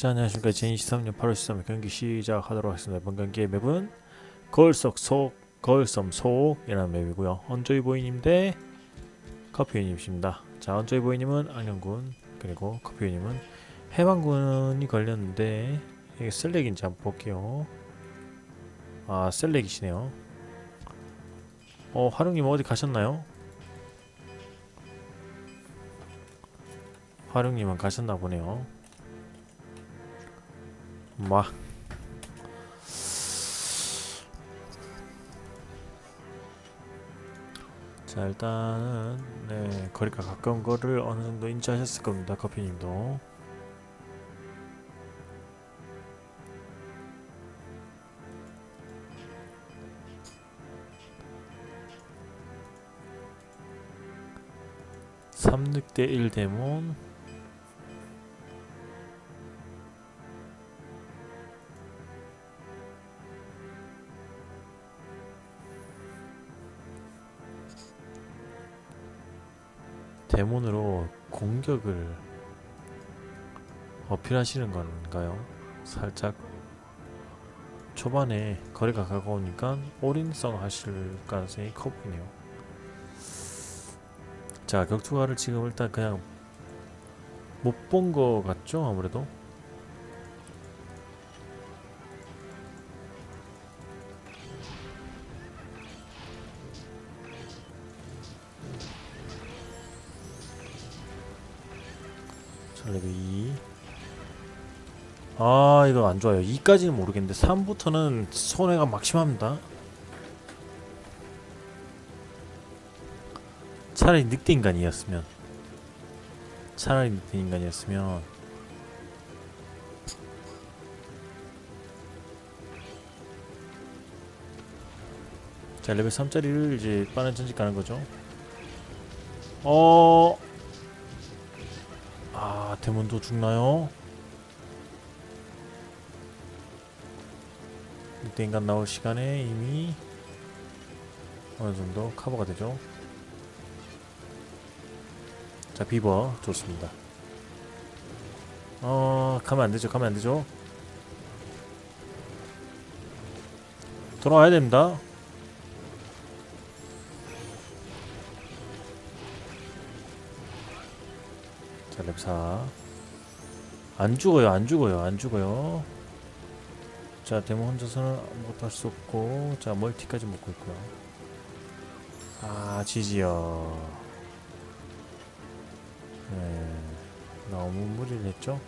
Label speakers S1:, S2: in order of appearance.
S1: 자 안녕하십니까? 제23년 8월 13일 경기 시작하도록 하겠습니다. 이번 경기의 맵은 거울 속 속, 거울 섬 속이라는 맵이고요. 언조이 보이님 대 커피유님이십니다. 자 언조이 보이님은 악령군 그리고 커피유님은 해방군이 걸렸는데 이게 셀렉인지 한번 볼게요. 아 셀렉이시네요. 어 화룡님 어디 가셨나요? 화룡님은 가셨나 보네요 막자 일단은 네 거리가 가까운 거를 어느 정도 인지하셨을 겁니다 커피님도. 삼늑대 1데몬 데몬으로 공격을 어필하시는 건가요? 살짝 초반에 거리가 가까우니까 올인성 하실 가능성이 커 보이네요. 자 격투가를 지금 일단 그냥 못 본 거 같죠 아무래도 자 레벨 2아 이거 안 좋아요. 2까지는 모르겠는데 3부터는 손해가 막심합니다. 차라리 늑대 인간이었으면. 차라리 늑대 인간이었으면. 자 레벨 3짜리를 이제 빠른 전직 가는 거죠. 어... 아 데몬도 죽나요? 늑대 인간 나올 시간에 이미 어느 정도 커버가 되죠? 자 비버. 좋습니다. 어 가면 안 되죠 가면 안 되죠? 돌아와야 됩니다 자 랩사. 안 죽어요 안 죽어요 안 죽어요. 자 데모 혼자서는 아무것도 할 수 없고 자 멀티까지 먹고 있고요. 아 지지요. 네, 너무 무리를 했죠?